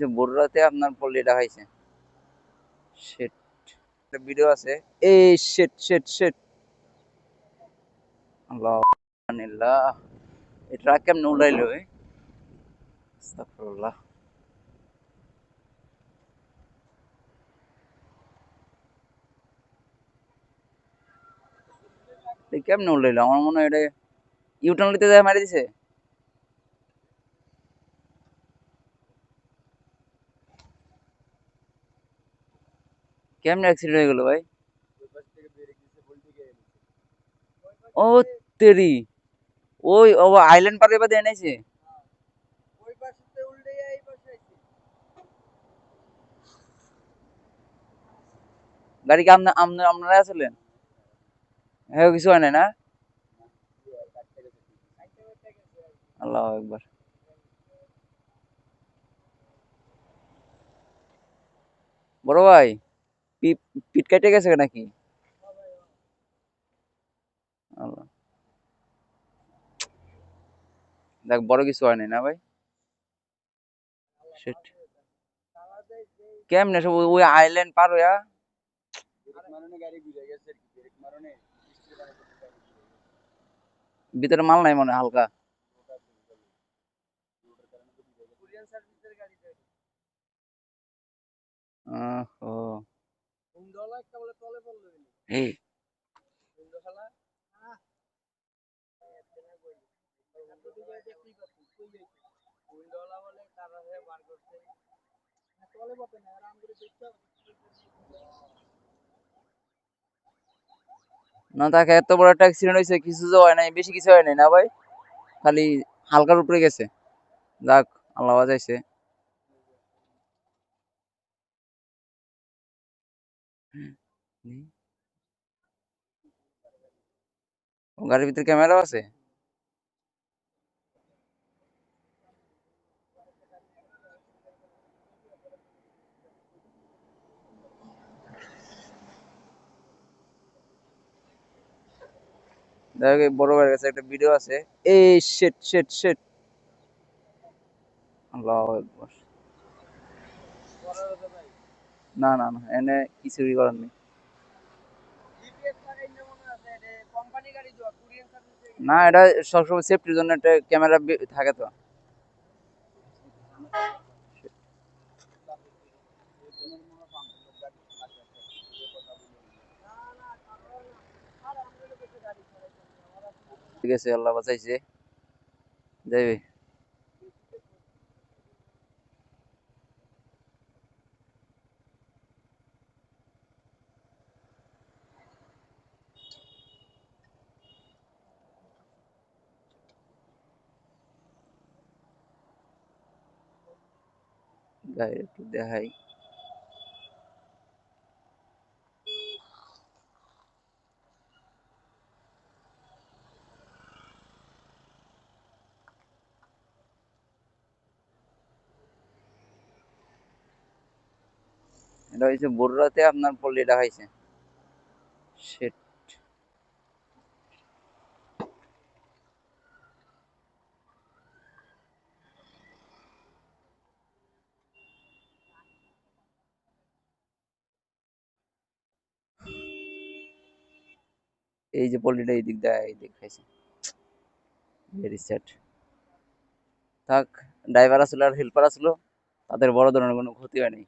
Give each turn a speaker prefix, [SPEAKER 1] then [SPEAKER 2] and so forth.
[SPEAKER 1] যে বড়রাতে আপনার পল্লীটা খাইছে একটা ভিডিও আছে। এই শেট শেট শেট আল্লাহ ট্রাক কেমন উড়াইলো আস্তাগফিরুল্লাহ। এই উড়াইলো? আমার মনে হয় এটা ইউটার্ন লিতে যায়, মারি দিছে। কেমনে অ্যাক্সিডেন্ট হয়ে গেল ভাই? ও তেরি। ওই, ও আইল্যান্ড পারে বাদে এনেছে? গাড়ি কি আপনা আপনা আপনারা আসলেন হ্যাঁ কিছু হয় নাই না? আল্লাহ একবার বড় ভাই? পিট কেটে গেছে নাকি? দেখ, বড় কিছু হয় নাই না ভাই? Shit. কেমনে সব ওই- আইল্যান্ড পার হইয়া? ভিতরে মাল নাই মনে হালকা। ওহো না তাকে এত বড় একটা অ্যাক্সিডেন্ট হয়েছে কিছু তো হয় নাই বেশি কিছু হয় নাই না ভাই? খালি হালকার উপরে গেছে। যাক আল্লাহ বাজাইছে হুম। ও গাড়ির ভিতরে ক্যামেরা আছে? দেখ বড় ভাইয়ের কাছে একটা ভিডিও আছে। এই শেট শিট শেট আল্লাহ আকবার। না না না, এনে কিছুই করার নেই। না, এটা সবসময় সেফটির জন্য একটা ক্যামেরা থাকে তো। ঠিক আছে, আল্লাহ বাঁচাইছে। যাইবে গাড়ি একটু দেখাই এটা হচ্ছে বড়রাতে আপনার পল্লীটা খাইছে Shit. এই যে পল্লিটা এই দিক দেয়, এই দিক খাইছে। ভেরি স্যাড থাক ড্রাইভার আসলো আর হেল্পার আসলো, তাদের বড় ধরনের কোনো ক্ষতি হয়নি